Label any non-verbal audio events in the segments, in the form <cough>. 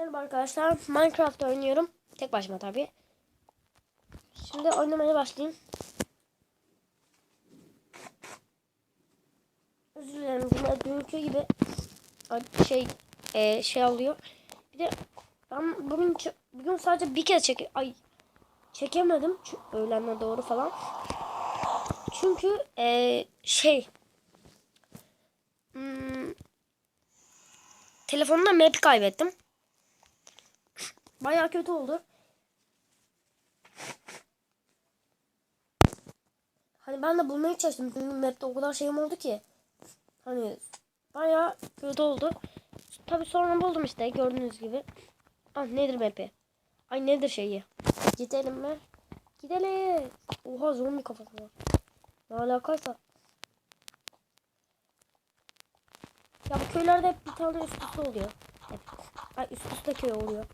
Merhaba arkadaşlar. Minecraft oynuyorum. Tek başıma tabii. Şimdi oynamaya başlayayım. Özür dilerim. Yine dünkü gibi şey e, şey oluyor. Bir de ben bugün bugün sadece bir kez çek ay çekemedim Çü- öğlene doğru falan. Çünkü e, şey hmm, telefonumda map kaybettim. Bayağı kötü oldu. Hani ben de bulmaya çalıştım. Çünkü map'te o kadar şeyim oldu ki. Hani bayağı kötü oldu. Tabi sonra buldum işte gördüğünüz gibi. Ah nedir map'i? Ay nedir şeyi? Gidelim mi? Gidelim. Oha zombi kafası var. Ne alakaysa. Ya bu köylerde hep bir tane üst üste oluyor. Hep. Ay üst üste köy oluyor.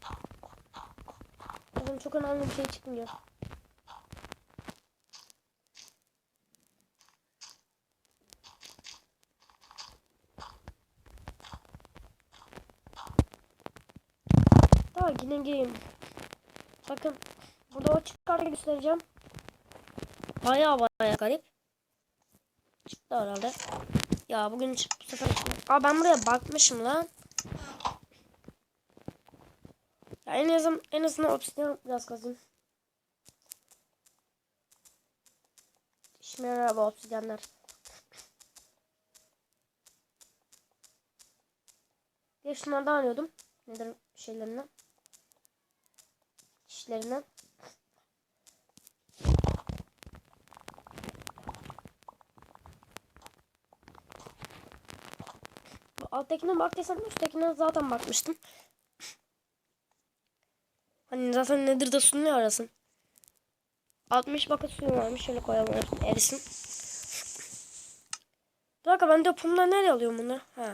Bakın çok önemli bir şey çıkmıyor. Daha yine gireyim. Bakın burada o çıkar göstereceğim. Baya baya garip. Çıktı herhalde. Ya bugün çık- bu çıktı. Aa ben buraya bakmışım lan. Ya en azından en azından obsidian biraz kazayım. Bu obsidyenler. Bir de şunlardan arıyordum. Nedir şeylerinden. İşlerinden. Bu Alttakine baktıysan üsttekine zaten bakmıştım. Hani zaten nedir de sunuyor arasın. 60 bakır suyu varmış. Şöyle koyalım erisin. Bir dakika ben depomda nereye alıyorum bunu? Ha.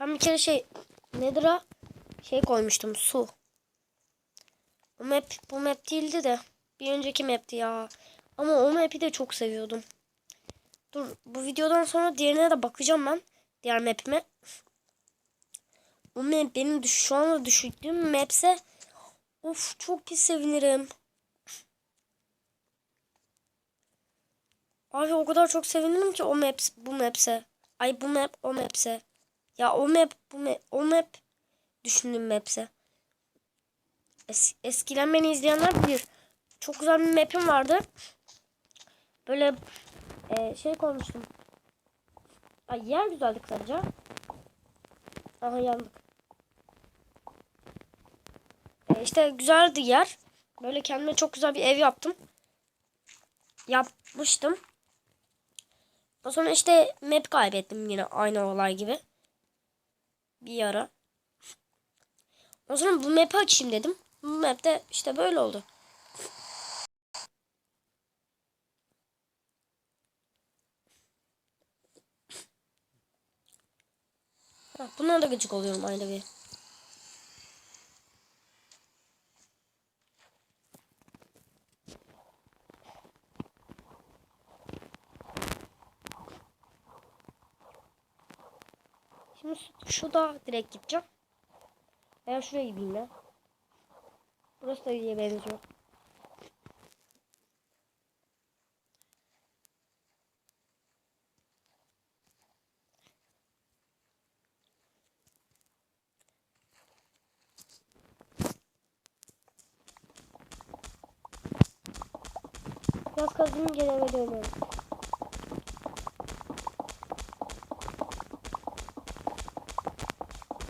Ben bir kere şey nedir o? Şey koymuştum su. Bu map bu map değildi de bir önceki map'ti ya. Ama o map'i de çok seviyordum. Dur bu videodan sonra diğerine de bakacağım ben. Diğer map'ime. O map benim şu anda düşürdüğüm map'se of çok pis sevinirim. Abi o kadar çok sevinirim ki o maps bu map'se. Ay bu map o map'se. Ya o map bu map o map düşündüğüm map'se. Es, eskiden beni izleyenler bilir. Çok güzel bir map'im vardı. Böyle e, şey koymuştum. Ay yer güzeldi kısaca. Aha yandık. E, işte güzeldi yer. Böyle kendime çok güzel bir ev yaptım. Yapmıştım. O sonra işte map kaybettim yine aynı olay gibi. Bir ara. O sonra bu map'i açayım dedim. Bu map'te işte böyle oldu. Ha, bunlara da gıcık oluyorum aynı bir. Şimdi şu da direkt gideceğim. Veya şuraya gideyim ya. Burası da iyiye benziyor. Biraz kazdım geri eve dönüyorum.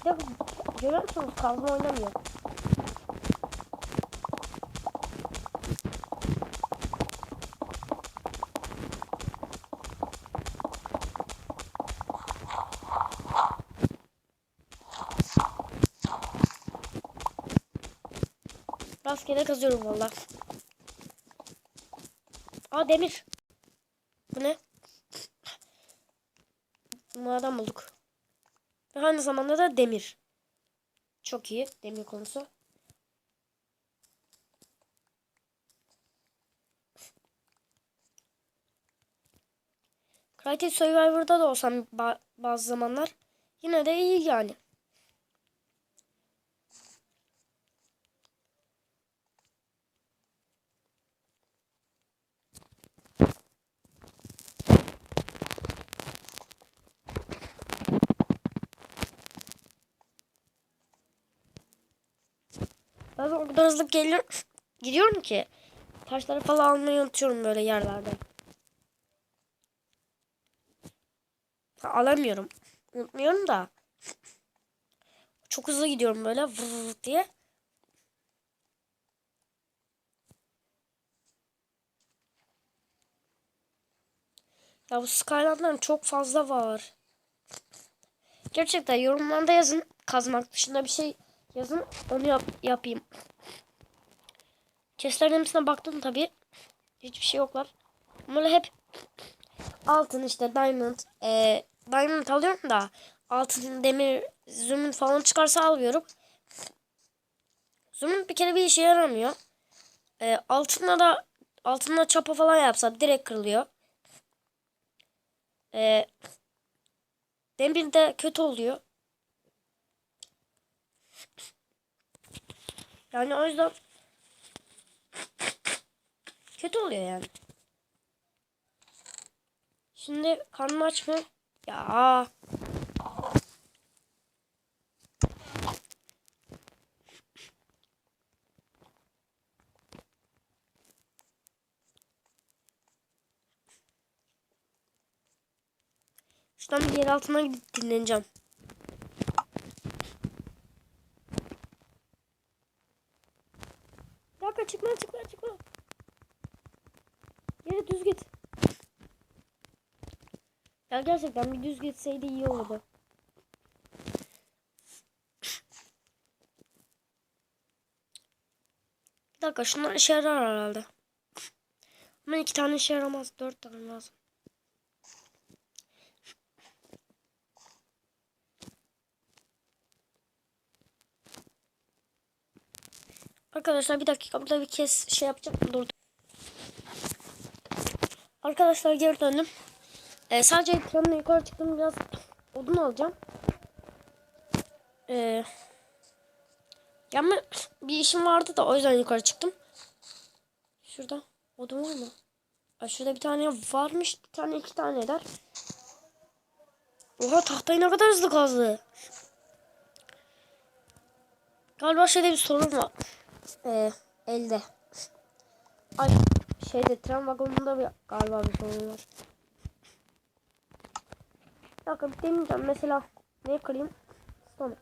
De görüyor musunuz kazma oynamıyor. Rastgele kazıyorum valla. Aa demir. Bu ne? Bunlardan bulduk. Ve aynı zamanda da demir. Çok iyi demir konusu. Crytek Survivor'da da olsam bazı zamanlar yine de iyi yani. Bazen o kadar hızlı geliyor, gidiyorum ki taşları falan almayı unutuyorum böyle yerlerde. Ha, alamıyorum. Unutmuyorum da. Çok hızlı gidiyorum böyle vır diye. Ya bu Skyland'ların çok fazla var. Gerçekten yorumlarda yazın. Kazmak dışında bir şey yazın. Onu yap yapayım. Chestlerin hepsine baktım tabi. Hiçbir şey yoklar. Böyle hep altın işte diamond. E, diamond alıyorum da altın, demir, zümrüt falan çıkarsa alıyorum. Zümrüt bir kere bir işe yaramıyor. E, altınla da altınla çapa falan yapsa direkt kırılıyor. E, demir de kötü oluyor. Yani o yüzden kötü oluyor yani. Şimdi karnım aç mı? Ya. Şuradan bir yer altına gidip dinleneceğim. Dakika çıkma çıkma çıkma. Yere düz git. Ya gerçekten bir düz gitseydi iyi olurdu. Bir dakika şunlar işe yarar herhalde. Ama iki tane işe yaramaz. Dört tane lazım. Arkadaşlar bir dakika burada bir kez şey yapacağım. Dur. Arkadaşlar geri döndüm. Ee, sadece ekranla yukarı çıktım biraz odun alacağım. Ee, yani bir işim vardı da o yüzden yukarı çıktım. Şurada odun var mı? Aa, şurada bir tane varmış. Bir tane iki tane eder. Oha tahtayı ne kadar hızlı kazdı. Galiba şeyde bir sorun var. Ee, elde. Ay şeyde tren vagonunda bir galiba bir sorun var. Bir deneyeceğim. Mesela ne kırayım? Sonra.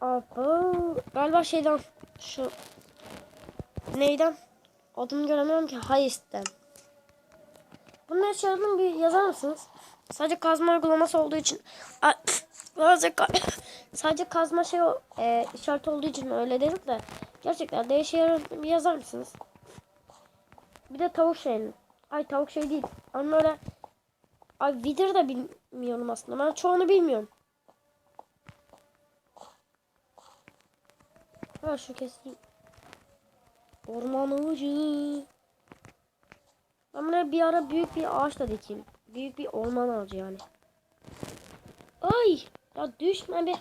Aba, galiba şeyden şu neyden? Adını göremiyorum ki. Highest'ten. Bunun yazdığını bir yazar mısınız? Sadece kazma uygulaması olduğu için Sadece, <coughs> sadece kazma şey e, işareti olduğu için öyle dedim de gerçekten değişik bir yazar mısınız? Bir de tavuk şeyini. Ay tavuk şey değil. Ama öyle Ay Wither da bilmiyorum aslında. Ben çoğunu bilmiyorum. Ha şu keseyim. Orman ağacı. Ben buraya bir ara büyük bir ağaç da dikeyim. Büyük bir orman ağacı yani. Ay! Ya düşme be.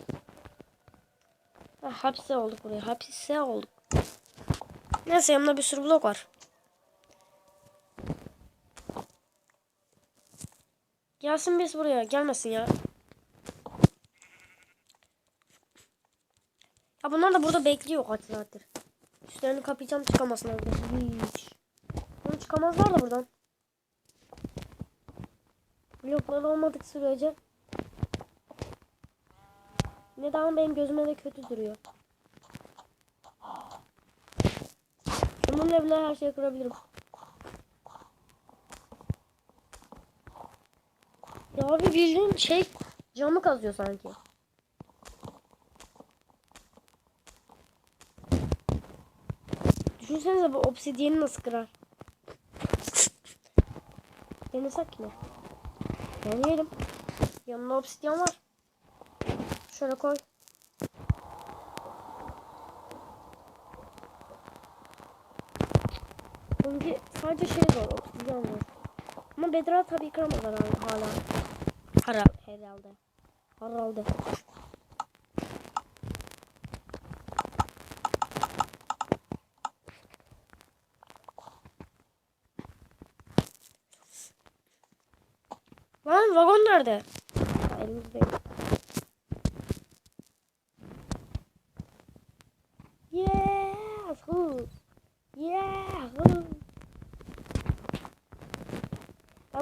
Ha, hapse olduk buraya. Hapse olduk. Neyse yanımda bir sürü blok var. Gelsin biz buraya. Gelmesin ya. Ya bunlar da burada bekliyor kaç saattir. Üstlerini kapayacağım çıkamasınlar burada. Hiç. Bunu çıkamazlar da buradan. Bloklar olmadık sürece. Neden benim gözüme de kötü duruyor. Bununla bile her şeyi kırabilirim. Ya abi bildiğin şey camı kazıyor sanki. Düşünsenize bu obsidiyeni nasıl kırar. Denesek mi? Deneyelim. Yanında obsidiyen var. Şöyle koy. Çünkü sadece şey var, obsidiyen var. Ama Bedra tabii kıramazlar hala. Hara, herhalde. Herhalde. Lan vagon nerede? Elimizde.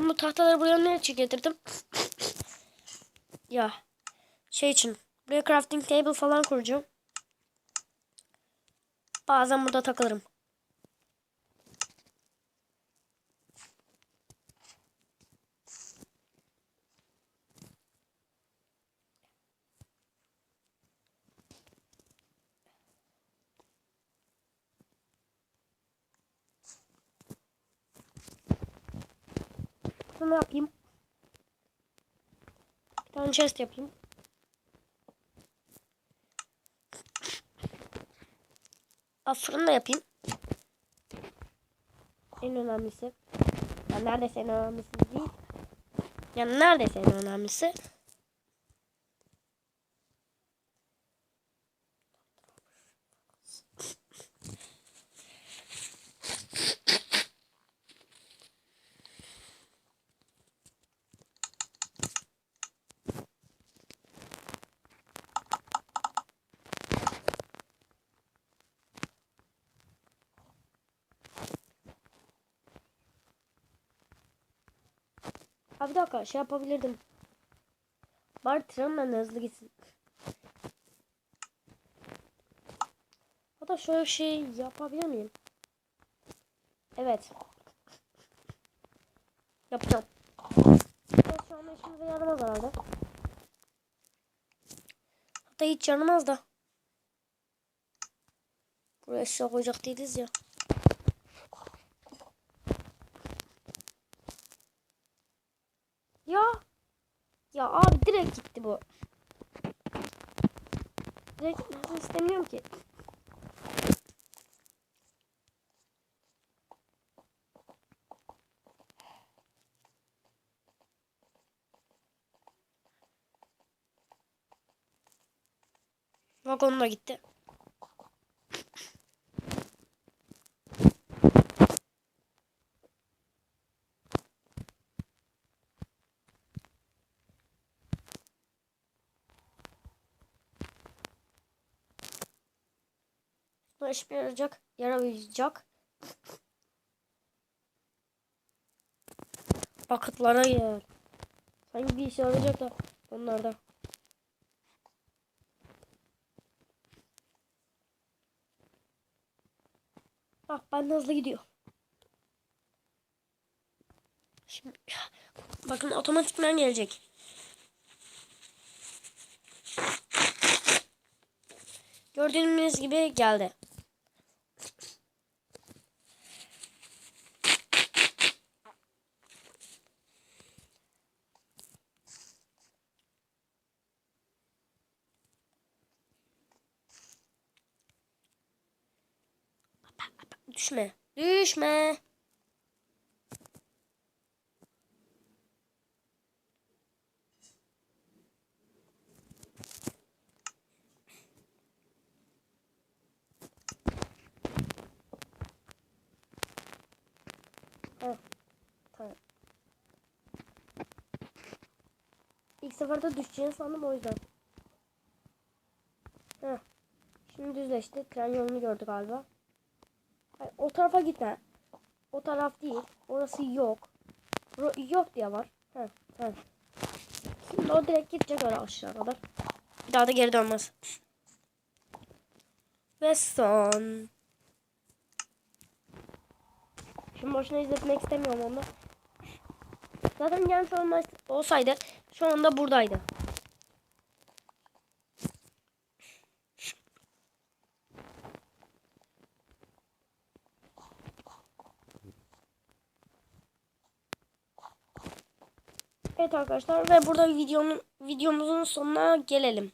Bu tahtaları buraya ne için getirdim? ya şey için buraya crafting table falan kuracağım. Bazen burada takılırım. Şunu yapayım. Bir tane chest yapayım. Aa, fırın da yapayım. En önemlisi. Ya neredeyse en önemlisi değil. Ya neredeyse en önemlisi. Bir dakika şey yapabilirdim. Bari trenle hızlı gitsin. Hatta şöyle şey yapabilir miyim? Evet. Yapacağım. Evet, şu anda işimize yaramaz herhalde. Hatta hiç yaramaz da. Buraya eşya koyacak değiliz. Ya. Ya abi direkt gitti bu. Direkt istemiyorum ki. Vagonla gitti. Bu işe yarayacak. Yaramayacak. Vakıtlara gel. Sanki bir işe yarayacak da onlarda. Bak ben de hızlı gidiyor. Şimdi bakın otomatikman gelecek. Gördüğünüz gibi geldi. Düşme. Düşme. Heh, Tamam. İlk seferde düşeceğini sandım o yüzden. Heh. Şimdi düzleşti. Tren yolunu gördü galiba. O tarafa gitme. O taraf değil. Orası yok. Ro- yok diye var. Heh, heh. Şimdi o direkt gidecek öyle aşağı kadar. Bir daha da geri dönmez. Ve son. Şimdi boşuna izletmek istemiyorum onu. Zaten gelmiş olsaydı şu anda buradaydı. Evet arkadaşlar ve burada videonun videomuzun sonuna gelelim.